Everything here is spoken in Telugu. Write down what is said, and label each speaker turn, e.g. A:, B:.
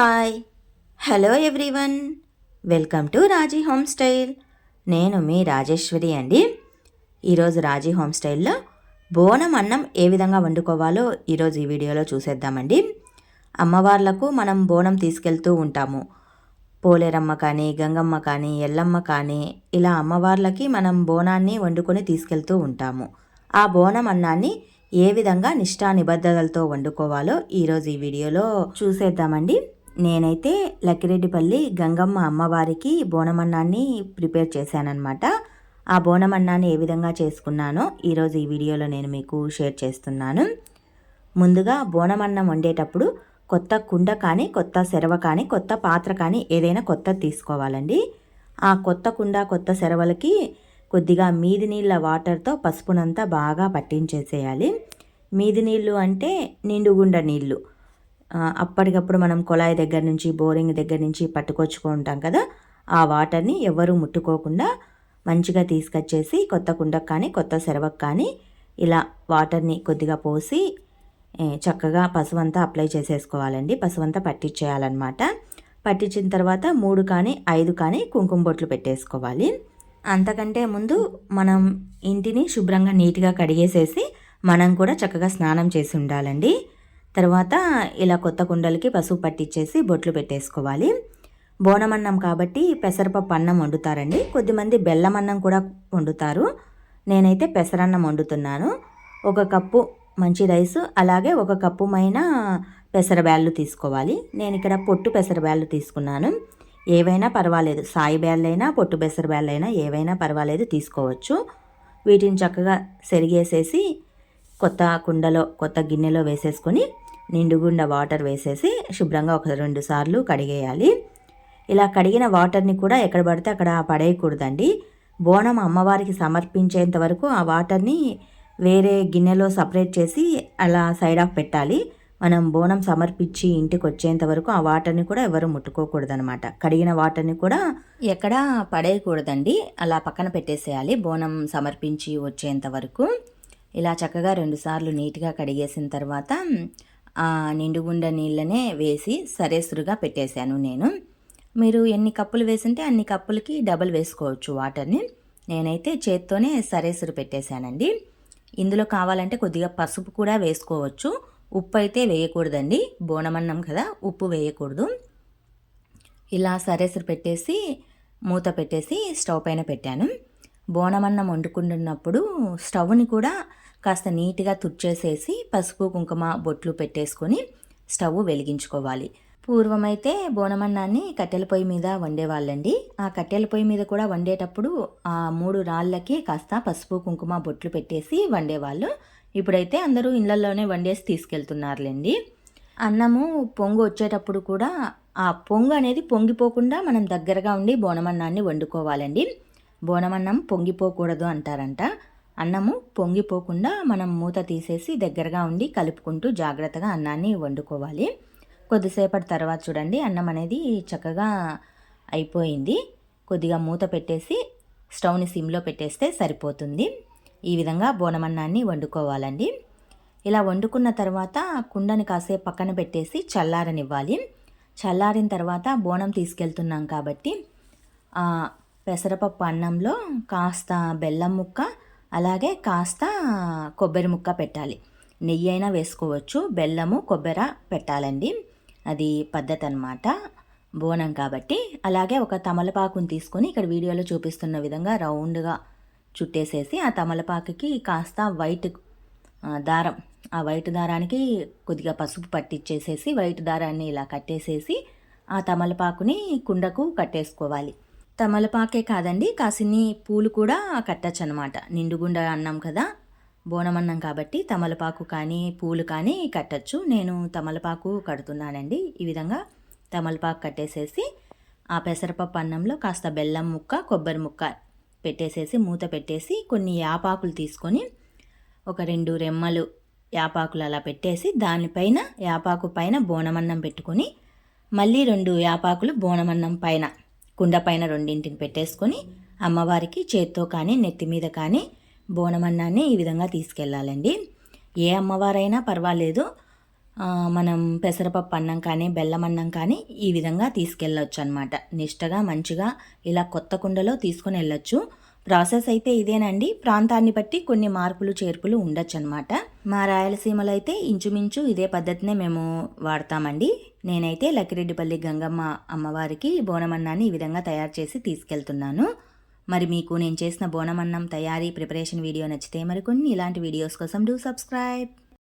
A: Hi. Hello everyone. Welcome to Raji home style. నేను మీ రాజేశ్వరి అండి. ఈరోజు రాజీ హోమ్ స్టైల్లో బోనం అన్నం ఏ విధంగా వండుకోవాలో ఈరోజు ఈ వీడియోలో చూసేద్దామండి. అమ్మవార్లకు మనం బోనం తీసుకెళ్తూ ఉంటాము. పోలేరమ్మ కానీ గంగమ్మ కానీ ఎల్లమ్మ కానీ ఇలా అమ్మవార్లకి మనం బోనాన్ని వండుకొని తీసుకెళ్తూ ఉంటాము. ఆ బోనం అన్నాన్ని ఏ విధంగా నిష్ఠా నిబద్ధతలతో వండుకోవాలో ఈరోజు ఈ వీడియోలో చూసేద్దామండి. నేనైతే లక్కిరెడ్డిపల్లి గంగమ్మ అమ్మవారికి బోనమన్నాన్ని ప్రిపేర్ చేశానన్నమాట. ఆ బోనమన్నాన్ని ఏ విధంగా చేసుకున్నానో ఈరోజు ఈ వీడియోలో నేను మీకు షేర్ చేస్తున్నాను. ముందుగా బోనమన్నం వండేటప్పుడు కొత్త కుండ కానీ కొత్త సెరవ కానీ కొత్త పాత్ర కానీ ఏదైనా కొత్త తీసుకోవాలండి. ఆ కొత్త కుండ కొత్త సెరవలకి కొద్దిగా మీది నీళ్ళ వాటర్తో పసుపునంతా బాగా పట్టించేసేయాలి. మీది నీళ్ళు అంటే నిండుగుండ నీళ్ళు. అప్పటికప్పుడు మనం కొళాయి దగ్గర నుంచి బోరింగ్ దగ్గర నుంచి పట్టుకొచ్చుకుంటాం కదా ఆ వాటర్ని ఎవరు ముట్టుకోకుండా మంచిగా తీసుకొచ్చేసి కొత్త కుండకు కానీ కొత్త సెరవకు కానీ ఇలా వాటర్ని కొద్దిగా పోసి చక్కగా పసువంతా అప్లై చేసేసుకోవాలండి. పసువంతా పట్టించేయాలన్నమాట పట్టించిన తర్వాత మూడు కానీ ఐదు కానీ కుంకుమ బొట్లు పెట్టేసుకోవాలి. అంతకంటే ముందు మనం ఇంటిని శుభ్రంగా నీట్గా కడిగేసేసి మనం కూడా చక్కగా స్నానం చేసి ఉండాలండి. తర్వాత ఇలా కొత్త కుండలకి పసుపు పట్టించేసి బొట్లు పెట్టేసుకోవాలి. బోనమన్నం కాబట్టి పెసరపప్పు అన్నం వండుతారండి. కొద్దిమంది బెల్లం అన్నం కూడా వండుతారు. నేనైతే పెసరన్నం వండుతున్నాను. ఒక కప్పు మంచి రైస్ అలాగే ఒక కప్పు మైన పెసరబ్యాళ్ళు తీసుకోవాలి. నేను ఇక్కడ పొట్టు పెసరబ్యాళ్ళు తీసుకున్నాను. ఏవైనా పర్వాలేదు. సాయి బ్యాళ్ళైనా పొట్టు పెసరబ్యాళ్ళైనా ఏవైనా పర్వాలేదు తీసుకోవచ్చు. వీటిని చక్కగా సెరిగేసేసి కొత్త కుండలో కొత్త గిన్నెలో వేసేసుకొని నిండుగుండ వాటర్ వేసేసి శుభ్రంగా ఒక రెండు సార్లు కడిగేయాలి. ఇలా కడిగిన వాటర్ని కూడా ఎక్కడ పడితే అక్కడ పడేయకూడదండి. బోనం అమ్మవారికి సమర్పించేంత వరకు ఆ వాటర్ని వేరే గిన్నెలో సపరేట్ చేసి అలా సైడ్ ఆఫ్ పెట్టాలి. మనం బోనం సమర్పించి ఇంటికి వచ్చేంత వరకు ఆ వాటర్ని కూడా ఎవరు ముట్టుకోకూడదనమాట కడిగిన వాటర్ని కూడా ఎక్కడా పడేయకూడదండి. అలా పక్కన పెట్టేసేయాలి బోనం సమర్పించి వచ్చేంత వరకు. ఇలా చక్కగా రెండుసార్లు నీట్గా కడిగేసిన తర్వాత నిండుగుండ నీళ్ళనే వేసి సరేసురుగా పెట్టేశాను నేను. మీరు ఎన్ని కప్పులు వేసుంటే అన్ని కప్పులకి డబల్ వేసుకోవచ్చు వాటర్ని. నేనైతే చేత్తోనే సరేసురు పెట్టేశానండి. ఇందులో కావాలంటే కొద్దిగా పసుపు కూడా వేసుకోవచ్చు. ఉప్పు అయితే వేయకూడదండి. బోనమన్నం కదా ఉప్పు వేయకూడదు. ఇలా సరేసురు పెట్టేసి మూత పెట్టేసి స్టవ్ పైన పెట్టాను. బోనమన్నం వండుకుంటున్నప్పుడు స్టవ్ని కూడా కాస్త నీట్గా తుడిచేసేసి పసుపు కుంకుమ బొట్లు పెట్టేసుకొని స్టవ్ వెలిగించుకోవాలి. పూర్వమైతే బోనమన్నాన్ని కట్టెల పొయ్యి మీద వండేవాళ్ళండి. ఆ కట్టెల పొయ్యి మీద కూడా వండేటప్పుడు ఆ మూడు రాళ్ళకి కాస్త పసుపు కుంకుమ బొట్లు పెట్టేసి వండేవాళ్ళు. ఇప్పుడైతే అందరూ ఇళ్ళలోనే వండేసి తీసుకెళ్తున్నారులేండి. అన్నము పొంగు వచ్చేటప్పుడు కూడా ఆ పొంగు అనేది పొంగిపోకుండా మనం దగ్గరగా ఉండి బోనమన్నాన్ని వండుకోవాలండి. బోనమన్నం పొంగిపోకూడదు అంటారంట. అన్నము పొంగిపోకుండా మనం మూత తీసేసి దగ్గరగా ఉండి కలుపుకుంటూ జాగ్రత్తగా అన్నాన్ని వండుకోవాలి. కొద్దిసేపటి తర్వాత చూడండి అన్నం అనేది చక్కగా అయిపోయింది. కొద్దిగా మూత పెట్టేసి స్టవ్ని సిమ్లో పెట్టేస్తే సరిపోతుంది. ఈ విధంగా బోనమన్నాన్ని వండుకోవాలండి. ఇలా వండుకున్న తర్వాత కుండని కాసేపు పక్కన పెట్టేసి చల్లారనివ్వాలి. చల్లారిన తర్వాత బోనం తీసుకెళ్తున్నాం కాబట్టి పెసరపప్పు అన్నంలో కాస్త బెల్లం ముక్క అలాగే కాస్త కొబ్బరి ముక్క పెట్టాలి. నెయ్యి అయినా వేసుకోవచ్చు బెల్లము కొబ్బరి పెట్టాలండి. అది పద్ధతి అనమాట బోనం కాబట్టి. అలాగే ఒక తమలపాకుని తీసుకొని ఇక్కడ వీడియోలో చూపిస్తున్న విధంగా రౌండ్గా చుట్టేసేసి ఆ తమలపాకుకి కాస్త వైట్ దారం. ఆ వైట్ దారానికి కొద్దిగా పసుపు పట్టించేసేసి వైట్ దారాన్ని ఇలా కట్టేసేసి ఆ తమలపాకుని కుండకు కట్టేసుకోవాలి. తమలపాకే కాదండి కాసిన్ని పూలు కూడా కట్టచ్చు అనమాట నిండుగుండ అన్నం కదా బోనం అన్నం కాబట్టి తమలపాకు కానీ పూలు కానీ కట్టచ్చు. నేను తమలపాకు కడుతున్నానండి. ఈ విధంగా తమలపాకు కట్టేసేసి ఆ పెసరపప్పు అన్నంలో కాస్త బెల్లం ముక్క కొబ్బరి ముక్క పెట్టేసేసి మూత పెట్టేసి కొన్ని యాపాకులు తీసుకొని ఒక రెండు రెమ్మలు యాపాకులు అలా పెట్టేసి దానిపైన యాపాకు పైన బోనమన్నం పెట్టుకొని మళ్ళీ రెండు యాపాకులు బోనమన్నం పైన కుండ పైన రెండింటిని పెట్టేసుకొని అమ్మవారికి చేత్తో కానీ నెత్తి మీద కానీ బోనమన్నాన్ని ఈ విధంగా తీసుకెళ్ళాలండి. ఏ అమ్మవారైనా పర్వాలేదు. మనం పెసరపప్పు అన్నం కానీ బెల్లం అన్నం కానీ ఈ విధంగా తీసుకెళ్ళొచ్చు అనమాట నిష్టగా మంచిగా ఇలా కొత్త కుండలో తీసుకొని వెళ్ళొచ్చు. ప్రాసెస్ అయితే ఇదేనండి. ప్రాంతాన్ని బట్టి కొన్ని మార్పులు చేర్పులు ఉండొచ్చు అనమాట మా రాయలసీమలో అయితే ఇంచుమించు ఇదే పద్ధతినే మేము వాడతామండి. నేనైతే లక్కిరెడ్డిపల్లి గంగమ్మ అమ్మవారికి బోనమన్నాన్ని ఈ విధంగా తయారు చేసి తీసుకెళ్తున్నాను. మరి మీకు నేను చేసిన బోనమన్నం తయారీ ప్రిపరేషన్ వీడియో నచ్చితే మరికొన్ని ఇలాంటి వీడియోస్ కోసం డూ సబ్స్క్రైబ్.